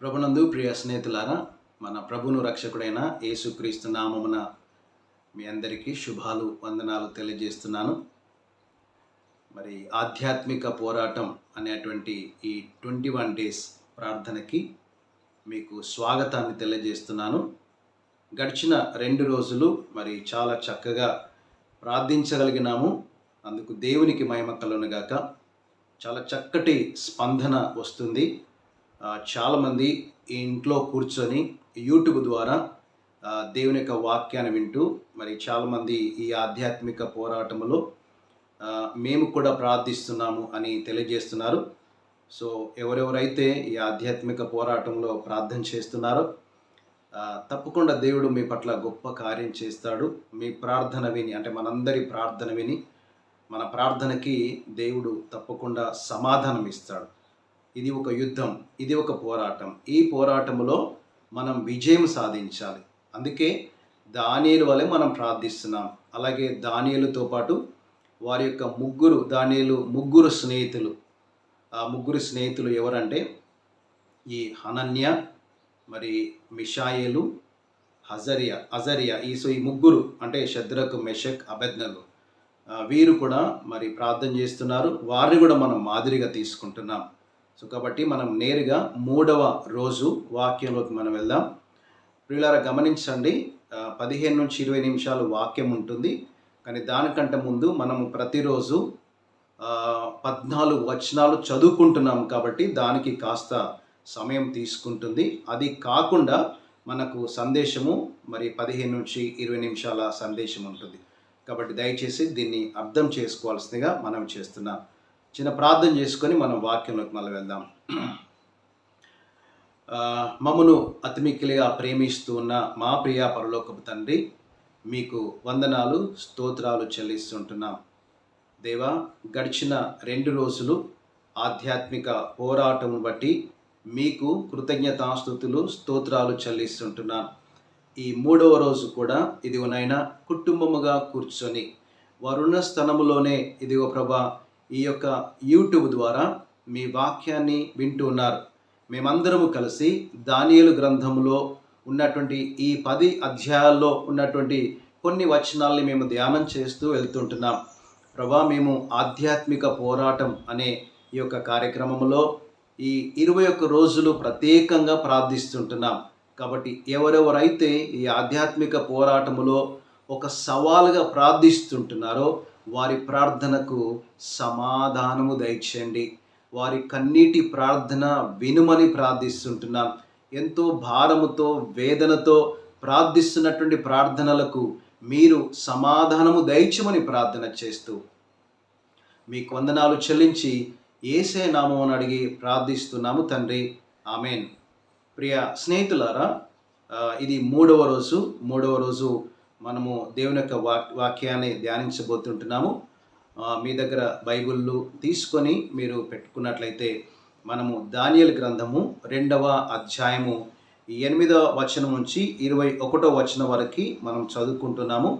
ప్రభునందు ప్రియ స్నేహితులారా మన ప్రభును రక్షకుడైన యేసుక్రీస్తు నామమున మీ అందరికీ శుభాలు వందనాలు తెలియజేస్తున్నాను. మరి ఆధ్యాత్మిక పోరాటం అనేటువంటి ఈ ట్వంటీ వన్ డేస్ ప్రార్థనకి మీకు స్వాగతాన్ని తెలియజేస్తున్నాను. గడిచిన రెండు రోజులు మరి చాలా చక్కగా ప్రార్థించగలిగినాము. అందుకు దేవునికి మహిమ కలునగాక చాలా చక్కటి స్పందన వస్తుంది. చాలామంది ఈ ఇంట్లో కూర్చొని యూట్యూబ్ ద్వారా దేవుని యొక్క వాక్యాన్ని వింటూ మరి చాలామంది ఈ ఆధ్యాత్మిక పోరాటంలో మేము కూడా ప్రార్థిస్తున్నాము అని తెలియజేస్తున్నారు. సో ఎవరెవరైతే ఈ ఆధ్యాత్మిక పోరాటంలో ప్రార్థన చేస్తున్నారో తప్పకుండా దేవుడు మీ పట్ల గొప్ప కార్యం చేస్తాడు. మీ ప్రార్థన విని అంటే మనందరి ప్రార్థన విని మన ప్రార్థనకి దేవుడు తప్పకుండా సమాధానం ఇస్తాడు ఇది ఒక యుద్ధం ఇది ఒక పోరాటం. ఈ పోరాటంలో మనం విజయం సాధించాలి. అందుకే దానియలు వలె మనం ప్రార్థిస్తున్నాం. అలాగే దానియలతో పాటు వారి యొక్క ముగ్గురు దానియలు ముగ్గురు స్నేహితులు. ఆ ముగ్గురు స్నేహితులు ఎవరంటే ఈ హనన్య మరి మిషాయేలు హజరియా అజరియా. ఈ సో ఈ ముగ్గురు అంటే శద్రకు మెషక్ అభజ్ఞలు వీరు కూడా మరి ప్రార్థన చేస్తున్నారు. వారిని కూడా మనం మాదిరిగా తీసుకుంటున్నాం. సో కాబట్టి మనం నేరుగా మూడవ రోజు వాక్యంలోకి మనం వెళ్దాం. ప్రియులారా గమనించండి పదిహేను నుంచి ఇరవై నిమిషాలు వాక్యం ఉంటుంది. కానీ దానికంటే ముందు మనము ప్రతిరోజు పద్నాలుగు వచనాలు చదువుకుంటున్నాం కాబట్టి దానికి కాస్త సమయం తీసుకుంటుంది. అది కాకుండా మనకు సందేశము మరి పదిహేను నుంచి ఇరవై నిమిషాల సందేశం ఉంటుంది. కాబట్టి దయచేసి దీన్ని అర్థం చేసుకోవాల్సిందిగా మనం చేస్తున్నాం. చిన్న ప్రార్థన చేసుకొని మనం వాక్యంలోకి మళ్ళీ వెళ్దాం. మమ్మను అతిమిక్కిలిగా ప్రేమిస్తూ ఉన్న మా ప్రియ పరలోకపు తండ్రి మీకు వందనాలు స్తోత్రాలు చెల్లిస్తుంటున్నాం. దేవా గడిచిన రెండు రోజులు ఆధ్యాత్మిక పోరాటం బట్టి మీకు కృతజ్ఞతాస్థుతులు స్తోత్రాలు చెల్లిస్తుంటున్నాను ఈ మూడవ రోజు కూడా ఇదిగోనైనా కుటుంబముగా కూర్చొని వరుణ స్థలములోనే ఇదిగో ప్రభా ఈ యొక్క యూట్యూబ్ ద్వారా మీ వాక్యాన్ని వింటూ ఉన్నారు. మేమందరము కలిసి దానియలు గ్రంథములో ఉన్నటువంటి ఈ పది అధ్యాయాల్లో ఉన్నటువంటి కొన్ని వచనాల్ని మేము ధ్యానం చేస్తూ వెళ్తుంటున్నాం. ప్రభా మేము ఆధ్యాత్మిక పోరాటం అనే ఈ యొక్క కార్యక్రమంలో ఈ ఇరవై ఒక్క రోజులు ప్రత్యేకంగా ప్రార్థిస్తుంటున్నాం. కాబట్టి ఎవరెవరైతే ఈ ఆధ్యాత్మిక పోరాటములో ఒక సవాలుగా ప్రార్థిస్తుంటున్నారో వారి ప్రార్థనకు సమాధానము దయచేయండి. వారి కన్నీటి ప్రార్థన వినుమని ప్రార్థిస్తుంటున్నాం. ఎంతో భారముతో వేదనతో ప్రార్థిస్తున్నటువంటి ప్రార్థనలకు మీరు సమాధానము దయచమని ప్రార్థన చేస్తూ మీకు వందనాలు చెల్లించి ఏసే నామం అడిగి ప్రార్థిస్తున్నాము తండ్రి. ఆమెన్. ప్రియ స్నేహితులారా ఇది మూడవ రోజు మూడవ రోజు మనము దేవుని యొక్క వాక్ వాక్యాన్ని ధ్యానించబోతుంటున్నాము. మీ దగ్గర బైబిళ్ళు తీసుకొని మీరు పెట్టుకున్నట్లయితే మనము దానియల్ గ్రంథము రెండవ అధ్యాయము ఎనిమిదవ వచనం నుంచి ఇరవై ఒకటో వచనం వరకు మనం చదువుకుంటున్నాము.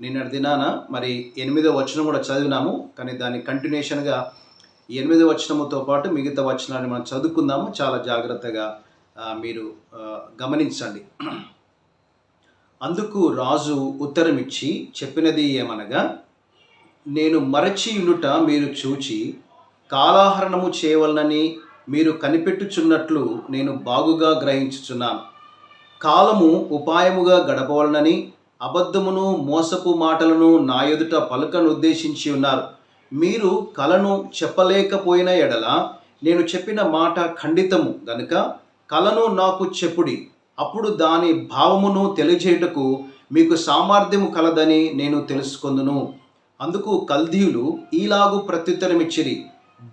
నిన్నటి దినాన మరి ఎనిమిదో వచనం కూడా చదివినాము. కానీ దాని కంటిన్యూషన్గా ఎనిమిదో వచనముతో పాటు మిగతా వచనాన్ని మనం చదువుకుందాము. చాలా జాగ్రత్తగా మీరు గమనించండి. అందుకు రాజు ఉత్తరమిచ్చి చెప్పినది ఏమనగా నేను మరచియునుట మీరు చూచి కాలాహరణము చేయవలనని మీరు కనిపెట్టుచున్నట్లు నేను బాగుగా గ్రహించుచున్నాను కాలము ఉపాయముగా గడపవలనని అబద్ధమును మోసపు మాటలను నా ఎదుట పలుకను ఉద్దేశించి ఉన్నారు. మీరు కలను చెప్పలేకపోయిన ఎడల నేను చెప్పిన మాట ఖండితము గనుక కలను నాకు చెప్పుడి. అప్పుడు దాని భావమును తెలియజేయుటకు మీకు సామర్థ్యము కలదని నేను తెలుసుకొందును. అందుకు కల్దీయులు ఈలాగు ప్రత్యుత్తరమిచ్చిరి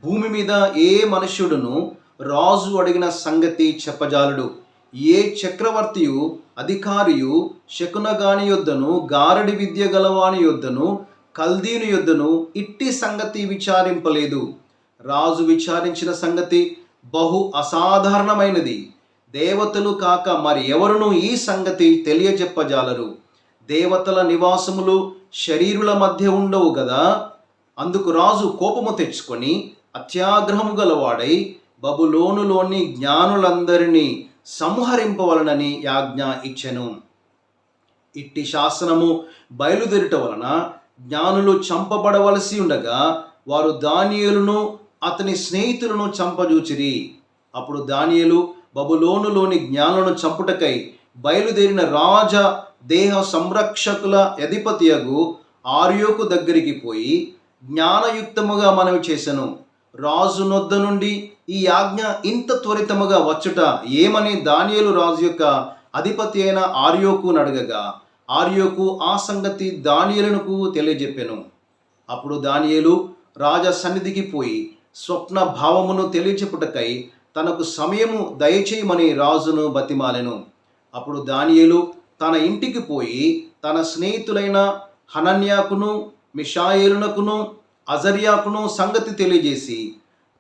భూమి మీద ఏ మనుష్యుడును రాజు అడిగిన సంగతి చెప్పజాలడు. ఏ చక్రవర్తియు అధికారియు శకునగాని యొద్దను గారడి విద్య గలవాని యొద్దను కల్దీని యొద్దను ఇట్టి సంగతి విచారింపలేదు. రాజు విచారించిన సంగతి బహు అసాధారణమైనది. దేవతలు కాక మరి ఎవరును ఈ సంగతి తెలియజెప్పజాలరు. దేవతల నివాసములు శరీరుల మధ్య ఉండవు కదా అందుకు రాజు కోపము తెచ్చుకొని అత్యాగ్రహము గలవాడై బబులోనులోని జ్ఞానులందరినీ సంహరింపవలనని యాజ్ఞ ఇచ్చెను. ఇట్టి శాసనము బయలుదేరుట వలన జ్ఞానులు చంపబడవలసి ఉండగా వారు దానియులను అతని స్నేహితులను చంపజూచిరి. అప్పుడు దానియులు బబులోనులోని జ్ఞానులను చంపుటకై బయలుదేరిన రాజ దేహ సంరక్షకుల అధిపతియగు ఆర్యోకు దగ్గరికి పోయి జ్ఞానయుక్తముగా మనవి చేశాను రాజు నొద్ద నుండి ఈ ఆజ్ఞ ఇంత త్వరితముగా వచ్చుట ఏమని దానియలు రాజు యొక్క అధిపతి అయిన ఆర్యోకు అడగగా ఆర్యోకు ఆ సంగతి దానియలకు తెలియజెప్పెను. అప్పుడు దానియలు రాజ సన్నిధికి పోయి స్వప్న భావమును తెలియచెప్పుటకై తనకు సమయము దయచేయమని రాజును బతిమాలెను. అప్పుడు దానియేలు తన ఇంటికి పోయి తన స్నేహితులైన హనన్యాకును మిషాయేలునకును అజర్యాకును సంగతి తెలియజేసి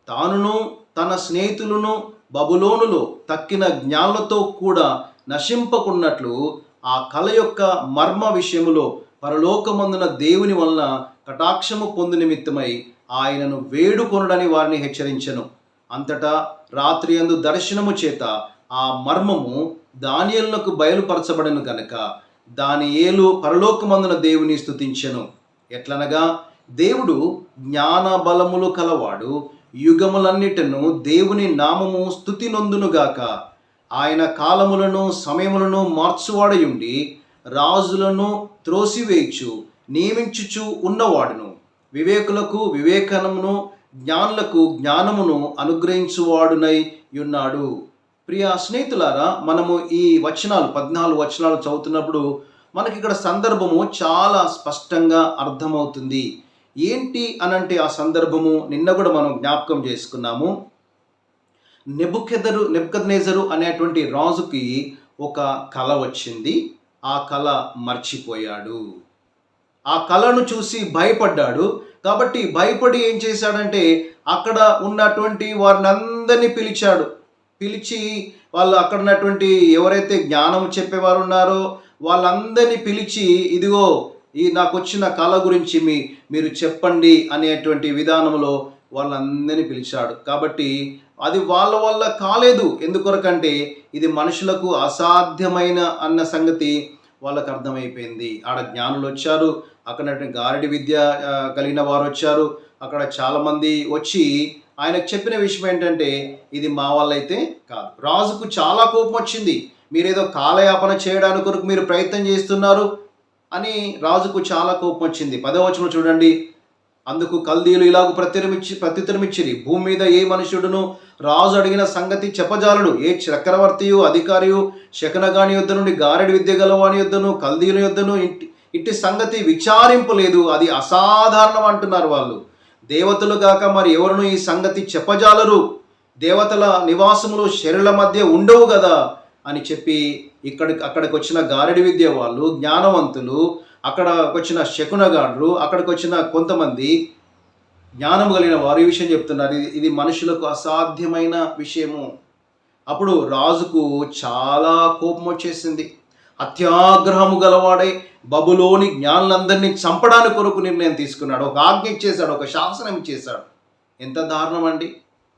తానును తన స్నేహితులను బబులోనులో తక్కిన జ్ఞానులతో కూడా నశింపకున్నట్లు ఆ కళ యొక్క మర్మ విషయములో పరలోకమందున దేవుని వలన కటాక్షము పొందు నిమిత్తమై ఆయనను వేడుకొనుడని వారిని హెచ్చరించెను. అంతటా రాత్రి అందు దర్శనము చేత ఆ మర్మము దానియలకు బయలుపరచబడను గనక. దాని ఏలు పరలోకమందున దేవుని స్థుతించెను ఎట్లనగా దేవుడు జ్ఞాన బలములు కలవాడు యుగములన్నిటను దేవుని నామము స్థుతి నొందునుగాక ఆయన కాలములను సమయములను మార్చువాడయుండి రాజులను త్రోసివేయచ్చు నియమించుచు ఉన్నవాడును. వివేకులకు వివేకనమును జ్ఞానులకు జ్ఞానమును అనుగ్రహించువాడునై ఉన్నాడు. ప్రియ స్నేహితులారా మనము ఈ వచనాలు పద్నాలుగు వచనాలు చదువుతున్నప్పుడు మనకి ఇక్కడ సందర్భము చాలా స్పష్టంగా అర్థమవుతుంది. ఏంటి అనంటే ఆ సందర్భము నిన్న కూడా మనం జ్ఞాపకం చేసుకున్నాము. నెబుకెదరు నెబ్కద్నేజరు అనేటువంటి రాజుకి ఒక కళ వచ్చింది. ఆ కళ మర్చిపోయాడు. ఆ కళను చూసి భయపడ్డాడు. కాబట్టి భయపడి ఏం చేశాడంటే అక్కడ ఉన్నటువంటి వారిని అందరినీ పిలిచాడు. పిలిచి వాళ్ళు అక్కడ ఉన్నటువంటి ఎవరైతే జ్ఞానం చెప్పేవారు ఉన్నారో వాళ్ళందరినీ పిలిచి ఇదిగో ఈ నాకు వచ్చిన కళ గురించి మీ మీరు చెప్పండి అనేటువంటి విధానంలో వాళ్ళందరినీ పిలిచాడు. కాబట్టి అది వాళ్ళ వల్ల కాలేదు. ఎందుకొరకంటే ఇది మనుషులకు అసాధ్యమైన అన్న సంగతి వాళ్ళకు అర్థమైపోయింది. ఆడ జ్ఞానులు వచ్చారు అక్కడ గారడి విద్య కలిగిన వారు వచ్చారు. అక్కడ చాలామంది వచ్చి ఆయనకు చెప్పిన విషయం ఏంటంటే ఇది మా వల్ల అయితే కాదు. రాజుకు చాలా కోపం వచ్చింది. మీరేదో కాలయాపన చేయడానికి కొరకు మీరు ప్రయత్నం చేస్తున్నారు అని రాజుకు చాలా కోపం వచ్చింది. పదవచనం చూడండి. అందుకు కల్దీలు ఇలాగ ప్రత్యురమిచ్చి ప్రత్యుత్తరమిచ్చిరి. భూమి మీద ఏ మనుషుడును రాజు అడిగిన సంగతి చెప్పజాలడు. ఏ చక్రవర్తియు అధికారియు శకనగాని యుద్ధ నుండి గారెడి విద్య గలవాని యుద్ధను కల్దీల యుద్ధను ఇంటి ఇట్టి సంగతి విచారింపలేదు. అది అసాధారణం అంటున్నారు వాళ్ళు. దేవతలు గాక మరి ఎవరును ఈ సంగతి చెప్పజాలరు? దేవతల నివాసములు శరీర మధ్య ఉండవు కదా అని చెప్పి ఇక్కడికి అక్కడికి వచ్చిన గారడి విద్య వాళ్ళు జ్ఞానవంతులు అక్కడ వచ్చిన శకునగాడ్రు అక్కడికి వచ్చిన కొంతమంది జ్ఞానం కలిగిన వారు ఈ విషయం చెప్తున్నారు. ఇది ఇది మనుషులకు అసాధ్యమైన విషయము. అప్పుడు రాజుకు చాలా కోపం వచ్చేసింది అత్యాగ్రహము గలవాడై బబులోని జ్ఞానులందరినీ చంపడానికి కొరకు నిర్ణయం తీసుకున్నాడు. ఒక ఆజ్ఞ ఇచ్చేశాడు ఒక శాసనం ఇచ్చేశాడు. ఎంత దారుణం అండి.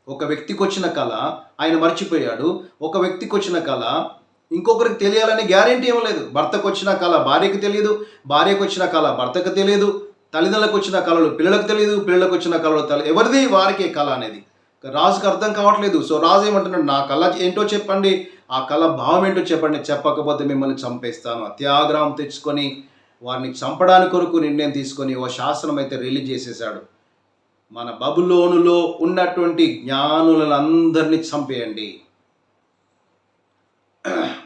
ఒక వ్యక్తికి వచ్చిన కళ ఆయన మర్చిపోయాడు. ఒక వ్యక్తికి వచ్చిన కళ ఇంకొకరికి తెలియాలని గ్యారెంటీ ఏం లేదు. భర్తకు వచ్చిన కళ భార్యకి తెలియదు భార్యకు వచ్చిన కళ భర్తకు తెలియదు తల్లిదండ్రులకు వచ్చిన కళలు పిల్లలకు తెలియదు పిల్లలకు వచ్చిన కళలు తల్లి ఎవరిది వారికే కళ అనేది. రాజుకు అర్థం కావట్లేదు. సో రాజు ఏమంటున్నాడు నా కళ ఏంటో చెప్పండి. ఆ కళ భావం ఏంటో చెప్పండి. చెప్పకపోతే మిమ్మల్ని చంపేస్తాను. అత్యాగ్రహం తెచ్చుకొని వారిని చంపడానికి కొరకు నిర్ణయం తీసుకొని ఓ శాసనం అయితే రిలీజ్ చేసేసాడు మన బబులోనులో ఉన్నటువంటి జ్ఞానులందరినీ చంపేయండి.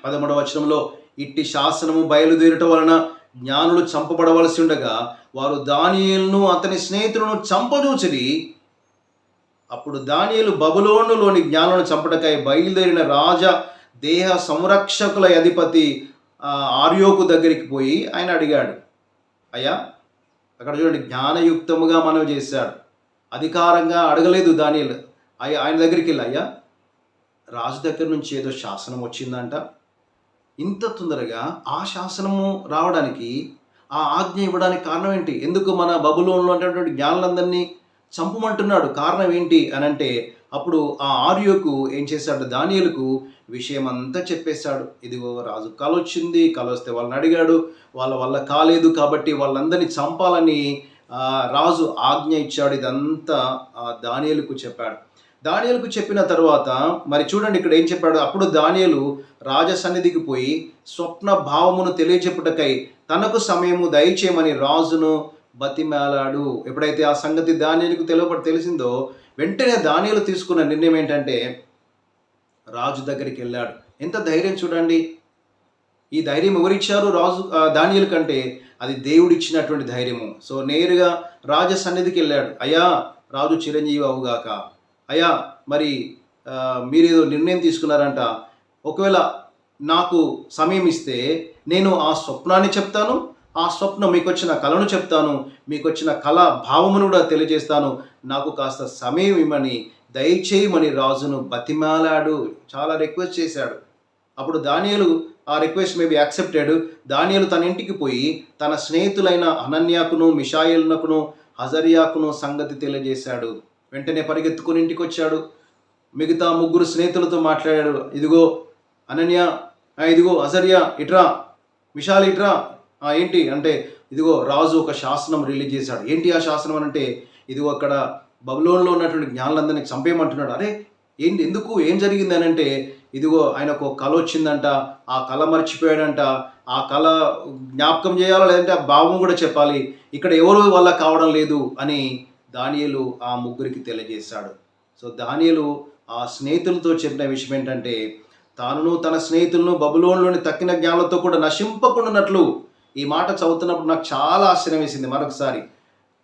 పదమూడవ వచనంలో ఇట్టి శాసనము బయలుదేరుట వలన జ్ఞానులు చంపబడవలసి ఉండగా వారు దానియులను అతని స్నేహితులను చంపదూచిరి. అప్పుడు దానియులు బబులోనులోని జ్ఞానులను చంపటకై బయలుదేరిన రాజా దేహ సంరక్షకుల అధిపతి ఆర్యోకు దగ్గరికి పోయి ఆయన అడిగాడు అయ్యా అక్కడ చూడండి జ్ఞానయుక్తముగా మనవి చేశాడు. అధికారంగా అడగలేదు దానియేలు. అయ్యా ఆయన దగ్గరికి వెళ్ళి అయ్యా రాజు దగ్గర నుంచి ఏదో శాసనం వచ్చిందంట. ఇంత తొందరగా ఆ శాసనము రావడానికి ఆ ఆజ్ఞ ఇవ్వడానికి కారణం ఏంటి? ఎందుకు మన బబులోన్లో ఉన్నటువంటి జ్ఞానులందరినీ చంపమంటున్నాడు? కారణం ఏంటి? అని అంటే అప్పుడు ఆ ఆర్యోకు ఏం చేశాడు? దానియలకు విషయం అంతా చెప్పేశాడు. ఇదిగో రాజు కల వచ్చింది కల వస్తే వాళ్ళని అడిగాడు. వాళ్ళ వల్ల కాలేదు కాబట్టి వాళ్ళందరినీ చంపాలని రాజు ఆజ్ఞ ఇచ్చాడు. ఇదంతా దానియలకు చెప్పాడు. దానియలకు చెప్పిన తర్వాత మరి చూడండి ఇక్కడ ఏం చెప్పాడు? అప్పుడు దానియలు రాజ సన్నిధికి పోయి స్వప్న భావమును తెలియచెప్పుటకై తనకు సమయము దయచేయమని రాజును బతిమాలాడు. ఎప్పుడైతే ఆ సంగతి దానియలకు తెలియబడి తెలిసిందో వెంటనే దానియలు తీసుకున్న నిర్ణయం ఏంటంటే రాజు దగ్గరికి వెళ్ళాడు. ఎంత ధైర్యం చూడండి. ఈ ధైర్యం ఎవరిచ్చారు రాజు ఆ, కంటే అది దేవుడిచ్చినటువంటి ధైర్యము. సో నేరుగా రాజ సన్నిధికి వెళ్ళాడు. అయ్యా రాజు చిరంజీవి అవుగాక. అయ్యా మరి మీరేదో నిర్ణయం తీసుకున్నారంట. ఒకవేళ నాకు సమయం ఇస్తే నేను ఆ స్వప్నాన్ని చెప్తాను ఆ స్వప్నం మీకు వచ్చిన కళను చెప్తాను మీకు వచ్చిన కళ భావమును కూడా తెలియజేస్తాను. నాకు కాస్త సమయం ఇమ్మని దయచేయమని రాజును బతిమాలాడు. చాలా రిక్వెస్ట్ చేశాడు. అప్పుడు దానియలు ఆ రిక్వెస్ట్ మేబీ యాక్సెప్టెడ్ దానియలు తన ఇంటికి పోయి తన స్నేహితులైన అనన్యాకును మిషాయిల్నకును హజరియాకును సంగతి తెలియజేశాడు. వెంటనే పరిగెత్తుకుని ఇంటికి వచ్చాడు మిగతా ముగ్గురు స్నేహితులతో మాట్లాడాడు. ఇదిగో అనన్య ఇదిగో అజర్యా ఇట్రా విశాల్ ఇట్రా ఏంటి అంటే ఇదిగో రాజు ఒక శాసనం రిలీజ్ చేశాడు. ఏంటి ఆ శాసనం అని అంటే ఇదిగో అక్కడ బబులోన్లో ఉన్నటువంటి జ్ఞానులందరినీ చంపేయమంటున్నాడు. అరే ఏంటి ఎందుకు ఏం జరిగింది అని అంటే ఇదిగో ఆయనకు ఒక కళ వచ్చిందంట ఆ కళ మర్చిపోయాడంట ఆ కళ జ్ఞాపకం చేయాలా లేదంటే ఆ భావం కూడా చెప్పాలి. ఇక్కడ ఎవరు వల్ల కావడం లేదు అని దానియలు ఆ ముగ్గురికి తెలియజేశాడు. సో దానియలు ఆ స్నేహితులతో చెప్పిన విషయం ఏంటంటే తానును తన స్నేహితులను బబులోన్లోని తక్కిన జ్ఞానంతో కూడా నశింపకుండానట్లు ఈ మాట చదువుతున్నప్పుడు నాకు చాలా ఆశ్చర్యం వేసింది. మరొకసారి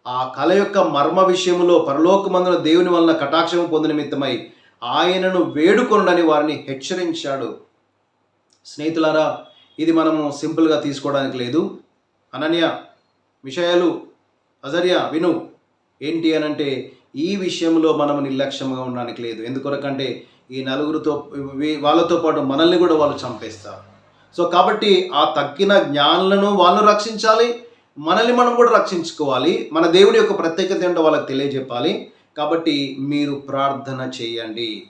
ఆ కళ యొక్క మర్మ విషయంలో పరలోకమందున దేవుని వలన కటాక్షం పొందిన నిమిత్తమై ఆయనను వేడుకొనడని వారిని హెచ్చరించాడు. స్నేహితులారా ఇది మనము సింపుల్గా తీసుకోవడానికి లేదు. అనన్య విషయాలు అజర్య విను. ఏంటి అని అంటే ఈ విషయంలో మనం నిర్లక్ష్యంగా ఉండడానికి లేదు. ఎందుకొరకంటే ఈ నలుగురితో వాళ్ళతో పాటు మనల్ని కూడా వాళ్ళు చంపేస్తారు. సో కాబట్టి ఆ తగ్గిన జ్ఞానులను వాళ్ళు రక్షించాలి మనల్ని మనం కూడా రక్షించుకోవాలి మన దేవుని యొక్క ప్రత్యేకత ఏంటో వాళ్ళకి తెలియజెప్పాలి. కాబట్టి మీరు ప్రార్థన చేయండి.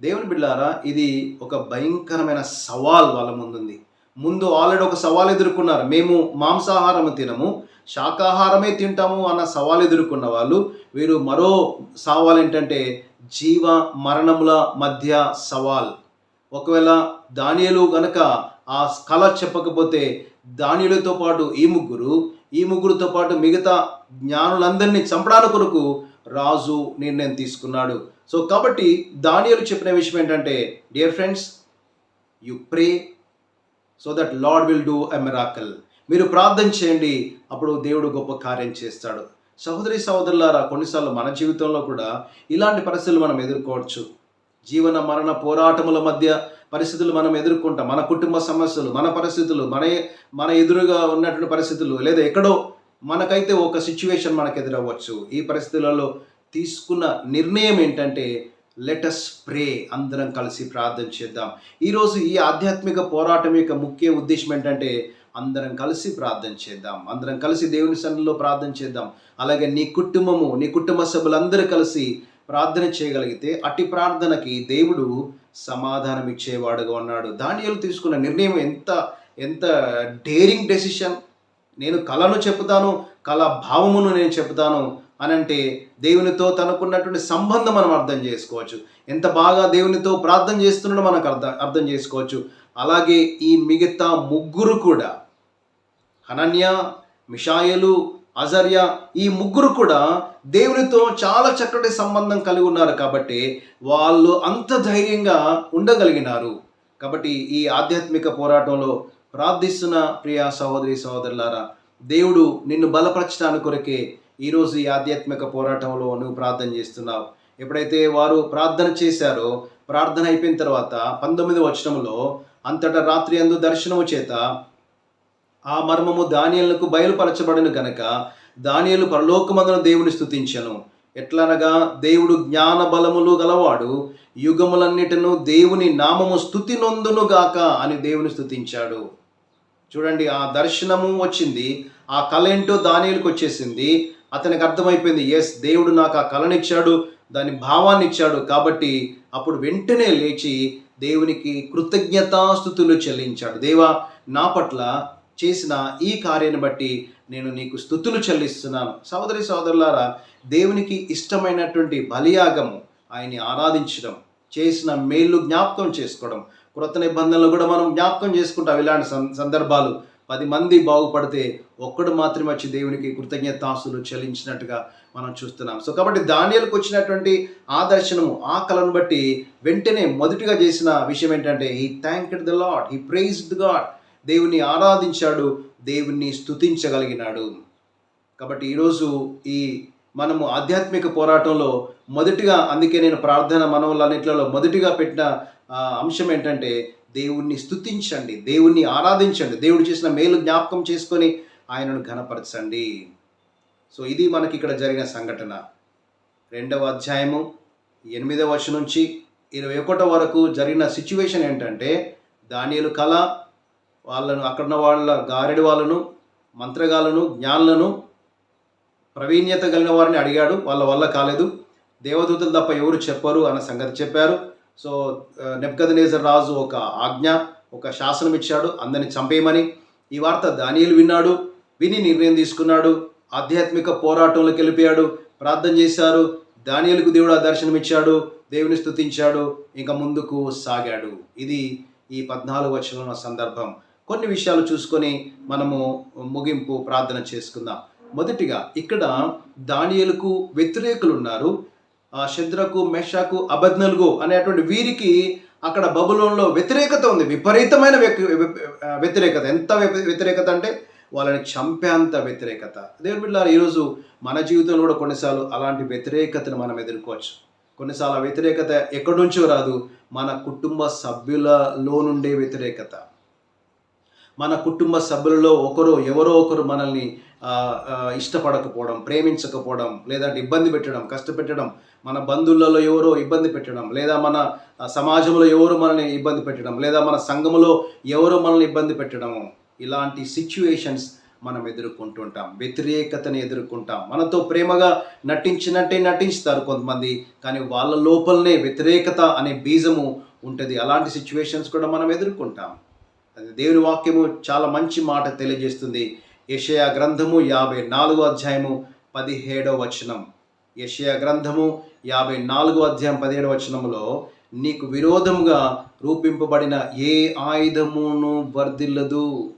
దేవుని బిడ్డారా ఇది ఒక భయంకరమైన సవాల్ వాళ్ళ ముందుంది. ముందు ఆల్రెడీ ఒక సవాల్ ఎదుర్కొన్నారు. మేము మాంసాహారం తినము శాకాహారమే తింటాము అన్న సవాల్ ఎదుర్కొన్న వాళ్ళు వీరు మరో సవాల్ ఏంటంటే జీవ మరణముల మధ్య సవాల్. ఒకవేళ దానియలు గనక ఆ కళ చెప్పకపోతే దానియులతో పాటు ఈ ముగ్గురు ఈ ముగ్గురితో పాటు మిగతా జ్ఞానులందరినీ చంపడానికి కొరకు రాజు నిర్ణయం తీసుకున్నాడు. సో కాబట్టి దానియలు చెప్పిన విషయం ఏంటంటే dear friends you pray so that Lord will do a miracle మీరు ప్రార్థన చేయండి అప్పుడు దేవుడు గొప్ప కార్యం చేస్తాడు. సహోదరి సహోదరులారా కొన్నిసార్లు మన జీవితంలో కూడా ఇలాంటి పరిస్థితులు మనం ఎదుర్కోవచ్చు. జీవన మరణ పోరాటముల మధ్య పరిస్థితులు మనం ఎదుర్కొంటాం. మన కుటుంబ సమస్యలు మన పరిస్థితులు మన మన ఎదురుగా ఉన్నటువంటి పరిస్థితులు లేదా ఎక్కడో మనకైతే ఒక సిచ్యువేషన్ మనకు ఎదురవ్వచ్చు. ఈ పరిస్థితులలో తీసుకున్న నిర్ణయం ఏంటంటే లెటస్ ప్రే అందరం కలిసి ప్రార్థన చేద్దాం. ఈరోజు ఈ ఆధ్యాత్మిక పోరాటం యొక్క ముఖ్య ఉద్దేశం ఏంటంటే అందరం కలిసి ప్రార్థన చేద్దాం. అందరం కలిసి దేవుని సన్నిలో ప్రార్థన చేద్దాం. అలాగే నీ కుటుంబము నీ కుటుంబ సభ్యులందరూ కలిసి ప్రార్థన చేయగలిగితే అట్టి ప్రార్థనకి దేవుడు సమాధానం ఇచ్చేవాడుగా ఉన్నాడు. దానియలు తీసుకున్న నిర్ణయం ఎంత ఎంత డేరింగ్ డెసిషన్ నేను కళను చెప్తాను కళ భావమును నేను చెప్తాను అని అంటే దేవునితో తనకున్నటువంటి సంబంధం మనం అర్థం చేసుకోవచ్చు. ఎంత బాగా దేవునితో ప్రార్థన చేస్తున్నాడో మనకు అర్థం అర్థం చేసుకోవచ్చు. అలాగే ఈ మిగతా ముగ్గురు కూడా అనన్య మిషాయలు అజర్య ఈ ముగ్గురు కూడా దేవునితో చాలా చక్కటి సంబంధం కలిగి ఉన్నారు కాబట్టి వాళ్ళు అంత ధైర్యంగా ఉండగలిగినారు. కాబట్టి ఈ ఆధ్యాత్మిక పోరాటంలో ప్రార్థిస్తున్న ప్రియ సహోదరి సహోదరులారా దేవుడు నిన్ను బలపరచడానికి కొరకే ఈరోజు ఈ ఆధ్యాత్మిక పోరాటంలో నువ్వు ప్రార్థన చేస్తున్నావు. ఎప్పుడైతే వారు ప్రార్థన చేశారో ప్రార్థన అయిపోయిన తర్వాత పంతొమ్మిది వచనంలో అంతటా రాత్రి అందు దర్శనము చేత ఆ మర్మము దానియలకు బయలుపరచబడిన గనక దానియలు పరలోకమందున దేవుని స్థుతించను ఎట్లనగా దేవుడు జ్ఞాన బలములు గలవాడు యుగములన్నిటిను దేవుని నామము స్థుతి నొందునుగాక అని దేవుని స్థుతించాడు చూడండి ఆ దర్శనము వచ్చింది ఆ కళ ఏంటో దానియలకు వచ్చేసింది. అతనికి అర్థమైపోయింది ఎస్ దేవుడు నాకు ఆ కళనిచ్చాడు దాని భావాన్ని ఇచ్చాడు కాబట్టి అప్పుడు వెంటనే లేచి దేవునికి కృతజ్ఞతాస్థుతులు చెల్లించాడు. దేవా నా పట్ల చేసిన ఈ కార్యాన్ని బట్టి నేను నీకు స్థుతులు చెల్లిస్తున్నాను. సోదరి సోదరులారా దేవునికి ఇష్టమైనటువంటి బలియాగము ఆయన్ని ఆరాధించడం చేసిన మేలు జ్ఞాపకం చేసుకోవడం కృత నిబంధనలు కూడా మనం జ్ఞాపకం చేసుకుంటాం ఇలాంటి సందర్భాలు. పది మంది బాగుపడితే ఒక్కడు మాత్రమే వచ్చి దేవునికి కృతజ్ఞతాసులు చెల్లించినట్టుగా మనం చూస్తున్నాం. సో కాబట్టి దానియాలకు వచ్చినటువంటి ఆదర్శనము ఆ కళను బట్టి వెంటనే మొదటిగా చేసిన విషయం ఏంటంటే he thank the Lord he praised God దేవుణ్ణి ఆరాధించాడు దేవుణ్ణి స్థుతించగలిగినాడు కాబట్టి ఈరోజు ఈ మనము ఆధ్యాత్మిక పోరాటంలో మొదటిగా అందుకే నేను ప్రార్థన మనవులన్నింటిలో మొదటిగా పెట్టిన అంశం ఏంటంటే దేవుణ్ణి స్థుతించండి దేవుణ్ణి ఆరాధించండి దేవుడు చేసిన మేలు జ్ఞాపకం చేసుకొని ఆయనను ఘనపరచండి. సో ఇది మనకి ఇక్కడ జరిగిన సంఘటన. రెండవ అధ్యాయము ఎనిమిదవ వర్షం నుంచి ఇరవై ఒకటో వరకు జరిగిన సిచ్యువేషన్ ఏంటంటే దానియలు కళ వాళ్ళను అక్కడున్న వాళ్ళ గారెడి వాళ్ళను మంత్రగాలను జ్ఞానులను ప్రవీణ్యత కలిగిన వారిని అడిగాడు. వాళ్ళ వల్ల కాలేదు. దేవదూతలు తప్ప ఎవరు చెప్పరు అన్న సంగతి చెప్పారు. సో నెప్కదనేజర్ రాజు ఒక ఆజ్ఞ ఒక శాసనం ఇచ్చాడు. అందరిని చంపేయమని ఈ వార్త దానియలు విన్నాడు. విని నిర్ణయం తీసుకున్నాడు. ఆధ్యాత్మిక పోరాటంలోకి వెళ్ళిపోయాడు ప్రార్థన చేశారు. దానియులకు దేవుడు ఆ దర్శనం ఇచ్చాడు దేవుని స్తుతించాడు. ఇంకా ముందుకు సాగాడు. ఇది ఈ పద్నాలుగు వచ్చిన సందర్భం. కొన్ని విషయాలు చూసుకొని మనము ముగింపు ప్రార్థన చేసుకుందాం. మొదటిగా ఇక్కడ దానియలకు వ్యతిరేకులు ఉన్నారు శద్రకు మెషకు అబద్నలుగు అనేటువంటి వీరికి అక్కడ బబులోన్లో వ్యతిరేకత ఉంది. విపరీతమైన వ్యతిరేకత. ఎంత వ్యతిరేకత అంటే వాళ్ళని చంపేంత వ్యతిరేకత. దేవుని బిడ్డారు ఈరోజు మన జీవితంలో కూడా కొన్నిసార్లు అలాంటి వ్యతిరేకతను మనం ఎదుర్కోవచ్చు. కొన్నిసార్లు ఆ వ్యతిరేకత ఎక్కడి నుంచో రాదు. మన కుటుంబ సభ్యులలో నుండే వ్యతిరేకత. మన కుటుంబ సభ్యులలో ఒకరు ఎవరో ఒకరు మనల్ని ఇష్టపడకపోవడం ప్రేమించకపోవడం లేదంటే ఇబ్బంది పెట్టడం కష్టపెట్టడం మన బంధువులలో ఎవరో ఇబ్బంది పెట్టడం లేదా మన సమాజంలో ఎవరు మనల్ని ఇబ్బంది పెట్టడం లేదా మన సంఘములో ఎవరో మనల్ని ఇబ్బంది పెట్టడము ఇలాంటి సిచ్యువేషన్స్ మనం ఎదుర్కొంటుంటాం. వ్యతిరేకతని ఎదుర్కొంటాం. మనతో ప్రేమగా నటించినట్టే నటించుతారు కొంతమంది కానీ వాళ్ళ లోపలనే వ్యతిరేకత అనే బీజము ఉంటుంది. అలాంటి సిచ్యువేషన్స్ కూడా మనం ఎదుర్కొంటాం. అది దేవుని వాక్యము చాలా మంచి మాట తెలియజేస్తుంది. యషయా గ్రంథము యాభై నాలుగో అధ్యాయము పదిహేడో వచనం. యషయా గ్రంథము యాభై నాలుగో అధ్యాయం పదిహేడవ వచనములో నీకు విరోధముగా రూపింపబడిన ఏ ఆయుధమును వర్ధిల్లదు?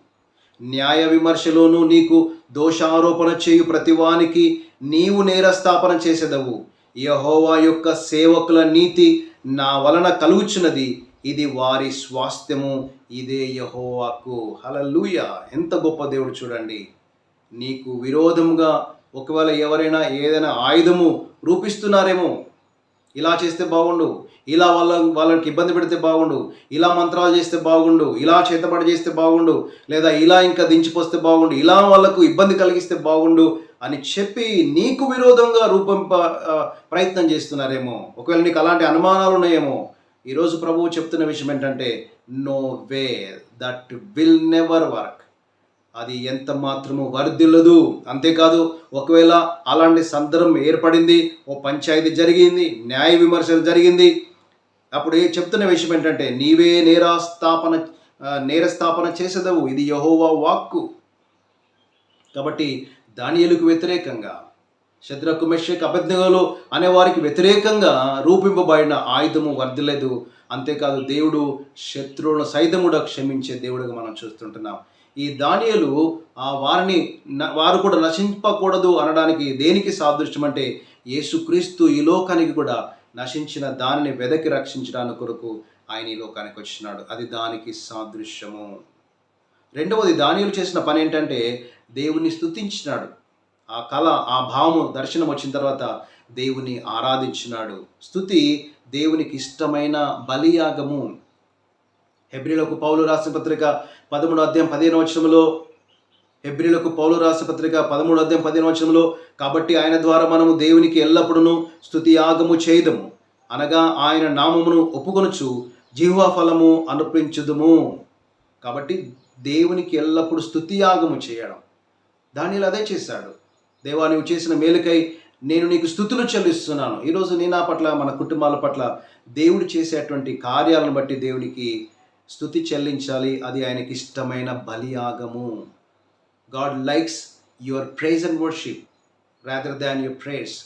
న్యాయ విమర్శలోనూ నీకు దోషారోపణ చేయు ప్రతివానికి నీవు నేరస్థాపన చేసేదవు. యహోవా యొక్క సేవకుల నీతి నా వలన కలుగుచున్నది. ఇది వారి స్వాస్థ్యము ఇదే యహోవాకు. హలలుయ ఎంత గొప్ప దేవుడు చూడండి. నీకు విరోధంగా ఒకవేళ ఎవరైనా ఏదైనా ఆయుధము రూపిస్తున్నారేమో ఇలా చేస్తే బాగుండు. ఇలా వాళ్ళ వాళ్ళకి ఇబ్బంది పెడితే బాగుండు. ఇలా మంత్రాలు చేస్తే బాగుండు. ఇలా చేతబడి చేస్తే బాగుండు. లేదా ఇలా ఇంకా దించిపోస్తే బాగుండు. ఇలా వాళ్ళకు ఇబ్బంది కలిగిస్తే బాగుండు అని చెప్పి నీకు విరోధంగా రూపంప ప్రయత్నం చేస్తున్నారేమో. ఒకవేళ నీకు అలాంటి అనుమానాలు ఉన్నాయేమో ఈరోజు ప్రభువు చెప్తున్న విషయం ఏంటంటే no way that will never work అది ఎంత మాత్రము వర్ధిల్లదు. అంతేకాదు ఒకవేళ అలాంటి సందర్భం ఏర్పడింది ఓ పంచాయతీ జరిగింది న్యాయ విమర్శలు జరిగింది అప్పుడు ఏ చెప్తున్న విషయం ఏంటంటే నీవే నేరాస్థాపన నేరస్థాపన చేసేదవు ఇది యహోవా వాక్కు. కాబట్టి దానియలకు వ్యతిరేకంగా శత్రకు మెషక్ అబద్ధంలో అనే వారికి వ్యతిరేకంగా రూపింపబడిన ఆయుధము వర్ధలేదు అంతేకాదు దేవుడు శత్రువులను సైతముడా క్షమించే దేవుడుగా మనం చూస్తుంటున్నాం. ఈ దానియలు ఆ వారిని న- వారు కూడా నశింపకూడదు అనడానికి దేనికి సాదృశ్యం అంటే యేసుక్రీస్తు ఈ లోకానికి కూడా నశించిన దానిని వెదకి రక్షించడానికి కొరకు ఆయన ఈ లోకానికి వచ్చినాడు. అది దానికి సాదృశ్యము. రెండవది దానియులు చేసిన పని ఏంటంటే దేవుని స్తుతించినాడు. ఆ కళ ఆ భావము దర్శనం వచ్చిన తర్వాత దేవుని ఆరాధించినాడు. స్థుతి దేవునికి ఇష్టమైన బలియాగము. హెబ్రిలకు పౌలు రాసిన పత్రిక పదమూడు అధ్యాయం పదిహేను వచనంలో హెబ్రిలకు పౌలు రాసిన పత్రిక పదమూడు అధ్యాయం పదిహేను వచనంలో కాబట్టి ఆయన ద్వారా మనము దేవునికి ఎల్లప్పుడూ స్థుతి యాగము చేయదము. అనగా ఆయన నామమును ఒప్పుకొనుచు జీవా ఫలము అనుపించుదుము కాబట్టి దేవునికి ఎల్లప్పుడూ స్థుతియాగము చేయడం. దానిలో అదే చేశాడు. దేవా నువ్వు చేసిన మేలుకై నేను నీకు స్థుతులు చెల్లిస్తున్నాను. ఈరోజు నీ నా పట్ల మన కుటుంబాల పట్ల దేవుడు చేసేటువంటి కార్యాలను బట్టి దేవునికి స్థుతి చెల్లించాలి. అది ఆయనకి ఇష్టమైన బలియాగము. God likes your praise and worship rather than your praise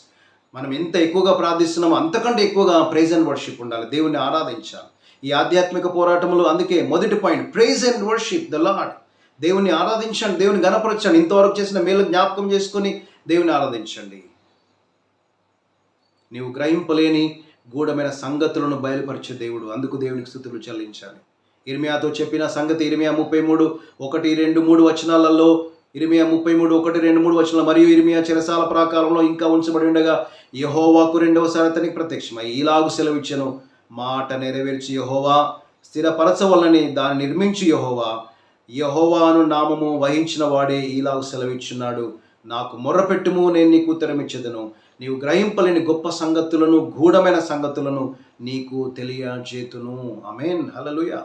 మనం ఎంత ఎక్కువగా ప్రార్థిస్తున్నామో అంతకంటే ఎక్కువగా ప్రైజ్ అండ్ వర్షిప్ ఉండాలి. దేవుణ్ణి ఆరాధించాలి. ఈ ఆధ్యాత్మిక పోరాటంలో అందుకే మొదటి point praise and worship the Lord దేవుని ఆరాధించండి దేవుని గణపరచండి. ఇంతవరకు చేసిన మేలు జ్ఞాపకం చేసుకొని దేవుని ఆరాధించండి. నీవు గ్రహింపలేని గూఢమైన సంగతులను బయలుపరిచే దేవుడు. అందుకు దేవునికి స్థుతులు చెల్లించాలి. ఇర్మియాతో చెప్పిన సంగతి ఇరిమియా ముప్పై మూడు ఒకటి రెండు మూడు వచనాలలో ఇరిమియా ముప్పై మూడు ఒకటి రెండు మూడు వచనాలు మరియు ఇరిమియా చెరసాల ప్రాకారంలో ఇంకా ఉంచబడి ఉండగా యహోవాకు రెండవసారి అతనికి ప్రత్యక్షమై ఇలాగు సెలవిచ్చను. మాట నెరవేర్చి యహోవా స్థిరపరచవలని దాన్ని నిర్మించి యహోవా యహోవాను నామము వహించిన వాడే ఇలా సెలవిచ్చున్నాడు. నాకు మొర్రపెట్టుము నేను నీకు తెరమిచ్చదను నీవు గ్రహింపలేని గొప్ప సంగతులను గూఢమైన సంగతులను నీకు తెలియజేతును. అమేన్ హలలుయ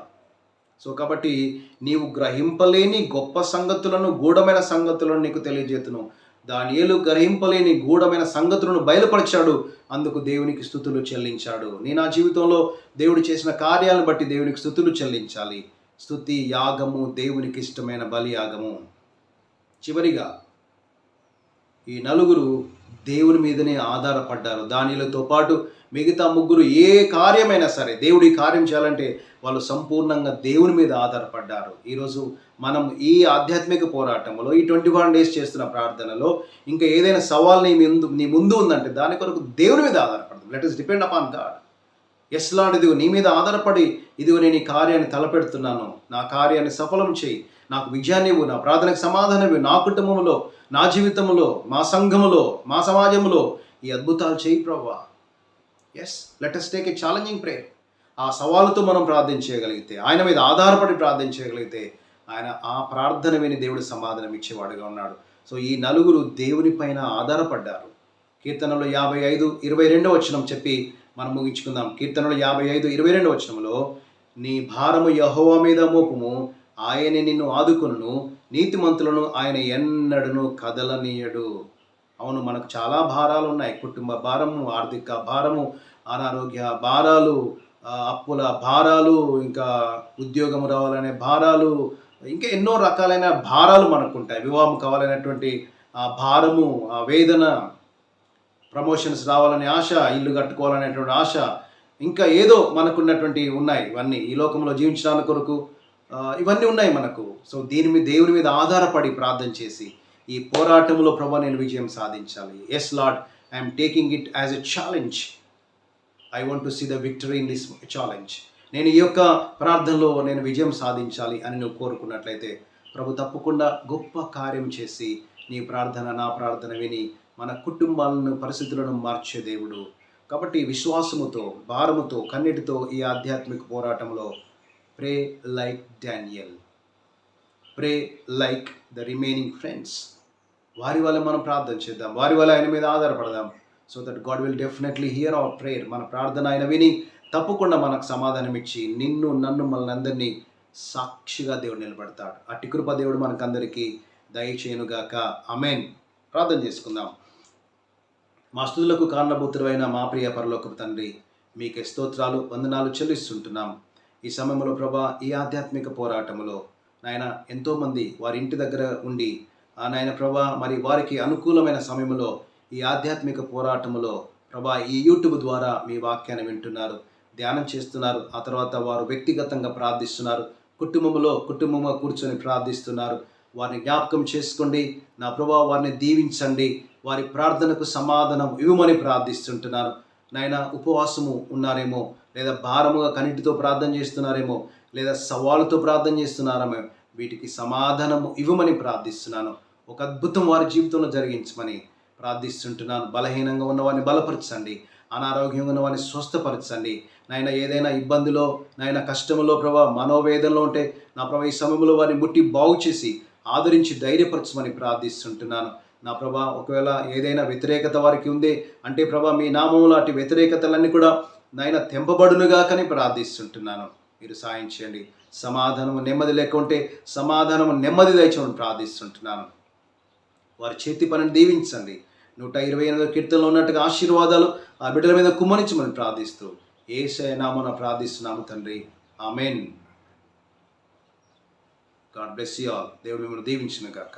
సో కాబట్టి నీవు గ్రహింపలేని గొప్ప సంగతులను గూఢమైన సంగతులను నీకు తెలియజేతును. దానియేలు గ్రహింపలేని గూఢమైన సంగతులను బయలుపరిచాడు. అందుకు దేవునికి స్థుతులు చెల్లించాడు. నీ నా జీవితంలో దేవుడు చేసిన కార్యాలను బట్టి దేవునికి స్థుతులు చెల్లించాలి. స్థుతి యాగము దేవునికి ఇష్టమైన బలి యాగము. చివరిగా ఈ నలుగురు దేవుని మీదనే ఆధారపడ్డారు. దానిలతో పాటు మిగతా ముగ్గురు ఏ కార్యమైనా సరే దేవుడి కార్యం చేయాలంటే వాళ్ళు సంపూర్ణంగా దేవుని మీద ఆధారపడ్డారు. ఈరోజు మనం ఈ ఆధ్యాత్మిక పోరాటంలో ఈ ట్వంటీ వన్ డేస్ చేస్తున్న ప్రార్థనలో ఇంకా ఏదైనా సవాల్ నీ ముందు నీ ముందు ఉందంటే దాని కొరకు దేవుని మీద ఆధారపడదు. Let us depend upon God yes Lord ఇదిగో నీ మీద ఆధారపడి ఇదిగో నేను ఈ కార్యాన్ని తలపెడుతున్నాను. నా కార్యాన్ని సఫలం చేయి. నాకు విజయాన్ని ఇవ్వు. నా ప్రార్థనకు సమాధానం ఇవ్వు. నా కుటుంబంలో నా జీవితంలో మా సంఘములో మా సమాజంలో ఈ అద్భుతాలు చేయి ప్రవ్వా. Yes let take a challenging prayer ఆ సవాలుతో మనం ప్రార్థన చేయగలిగితే ఆయన మీద ఆధారపడి ప్రార్థన చేయగలిగితే ఆయన ఆ ప్రార్థన విని దేవుడు సమాధానం ఇచ్చేవాడుగా ఉన్నాడు. సో ఈ నలుగురు దేవుని పైన ఆధారపడ్డారు. కీర్తనలో యాభై ఐదు ఇరవై రెండవ వచనం చెప్పి మనం ముగించుకుందాం. కీర్తనలు యాభై ఐదు ఇరవై రెండు వచనంలో నీ భారము యహోవా మీద మోపుము ఆయనే నిన్ను ఆదుకును నీతిమంతులను ఆయన ఎన్నడను కదలనీయడు. అవును మనకు చాలా భారాలు ఉన్నాయి కుటుంబ భారము ఆర్థిక భారము అనారోగ్య భారాలు అప్పుల భారాలు ఇంకా ఉద్యోగం రావాలనే భారాలు ఇంకా ఎన్నో రకాలైన భారాలు మనకు ఉంటాయి వివాహం కావాలనేటువంటి ఆ భారము ఆ వేదన ప్రమోషన్స్ రావాలనే ఆశ ఇల్లు కట్టుకోవాలనేటువంటి ఆశ ఇంకా ఏదో మనకున్నటువంటి ఉన్నాయి ఇవన్నీ. ఈ లోకంలో జీవించడానికి కొరకు ఇవన్నీ ఉన్నాయి మనకు. సో దీని మీద దేవుని మీద ఆధారపడి ప్రార్థన చేసి ఈ పోరాటంలో ప్రభా నేను విజయం సాధించాలి. Yes Lord I'm taking it as a challenge I want to see the victory in this challenge నేను ఈ యొక్క ప్రార్థనలో నేను విజయం సాధించాలి అని నువ్వు కోరుకున్నట్లయితే ప్రభు తప్పకుండా గొప్ప కార్యం చేసి నీ ప్రార్థన నా ప్రార్థన విని మన కుటుంబాలను పరిస్థితులను మార్చే దేవుడు. కాబట్టి విశ్వాసముతో భారముతో కన్నిటితో ఈ ఆధ్యాత్మిక పోరాటంలో pray like Daniel pray like the remaining friends వారి వల్ల మనం ప్రార్థన చేద్దాం. వారి వల్ల ఆయన మీద ఆధారపడదాం. So that God will definitely hear our prayer మన ప్రార్థన ఆయన విని తప్పకుండా మనకు సమాధానం ఇచ్చి నిన్ను నన్ను మనల్ని అందరినీ సాక్షిగా దేవుడు నిలబడతాడు. అట్టి కృప దేవుడు మనకందరికీ దయచేయనుగాక. అమెన్ ప్రార్థన చేసుకుందాం. మా స్థుతులకు కారణభూతులైన మా ప్రియ పరలోకపు తండ్రి మీకే స్తోత్రాలు వందనాలు చెల్లిస్తుంటున్నాం. ఈ సమయంలో ప్రభా ఈ ఆధ్యాత్మిక పోరాటంలో నాయన ఎంతోమంది వారి ఇంటి దగ్గర ఉండి ఆ నాయన ప్రభా మరి వారికి అనుకూలమైన సమయంలో ఈ ఆధ్యాత్మిక పోరాటంలో ప్రభా ఈ యూట్యూబ్ ద్వారా మీ వాక్యాన్ని వింటున్నారు ధ్యానం చేస్తున్నారు. ఆ తర్వాత వారు వ్యక్తిగతంగా ప్రార్థిస్తున్నారు కుటుంబంలో కుటుంబంగా కూర్చొని ప్రార్థిస్తున్నారు. వారిని జ్ఞాపకం చేసుకోండి. నా ప్రభా వారిని దీవించండి. వారి ప్రార్థనకు సమాధానం ఇవ్వమని ప్రార్థిస్తుంటున్నాను నాయన ఉపవాసము ఉన్నారేమో లేదా భారముగా కన్నిటితో ప్రార్థన చేస్తున్నారేమో లేదా సవాలుతో ప్రార్థన చేస్తున్నారేమో వీటికి సమాధానము ఇవ్వమని ప్రార్థిస్తున్నాను. ఒక అద్భుతం వారి జీవితంలో జరిగించమని ప్రార్థిస్తుంటున్నాను. బలహీనంగా ఉన్న వారిని బలపరచండి. అనారోగ్యంగా ఉన్న వారిని స్వస్థపరచండి. నాయన ఏదైనా ఇబ్బందిలో నాయన కష్టంలో ప్రభా మనోవేదనలో ఉంటే నా ప్రభా ఈ సమయంలో వారిని ముట్టి బాగు చేసి ఆదరించి ధైర్యపరచమని ప్రార్థిస్తుంటున్నాను. నా ప్రభా ఒకవేళ ఏదైనా వ్యతిరేకత వారికి ఉంది అంటే ప్రభా మీ నామంలో అటు వ్యతిరేకతలన్నీ కూడా నాయన తెంపబడునుగా కానీ ప్రార్థిస్తుంటున్నాను. మీరు సాయం చేయండి. సమాధానము నెమ్మది లేకుంటే సమాధానము నెమ్మది దయచమని ప్రార్థిస్తుంటున్నాను. వారి చేతి పనిని దీవించండి. నూట ఇరవై ఎనిమిది కీర్తనలో ఉన్నట్టుగా ఆశీర్వాదాలు ఆ బిడ్డల మీద కుమ్మరించమని ప్రార్థిస్తూ ఏసయ నామన ప్రార్థిస్తున్నాము తండ్రి. Amen. God bless you all దేవుడు మిమ్మల్ని దీవించిన గాక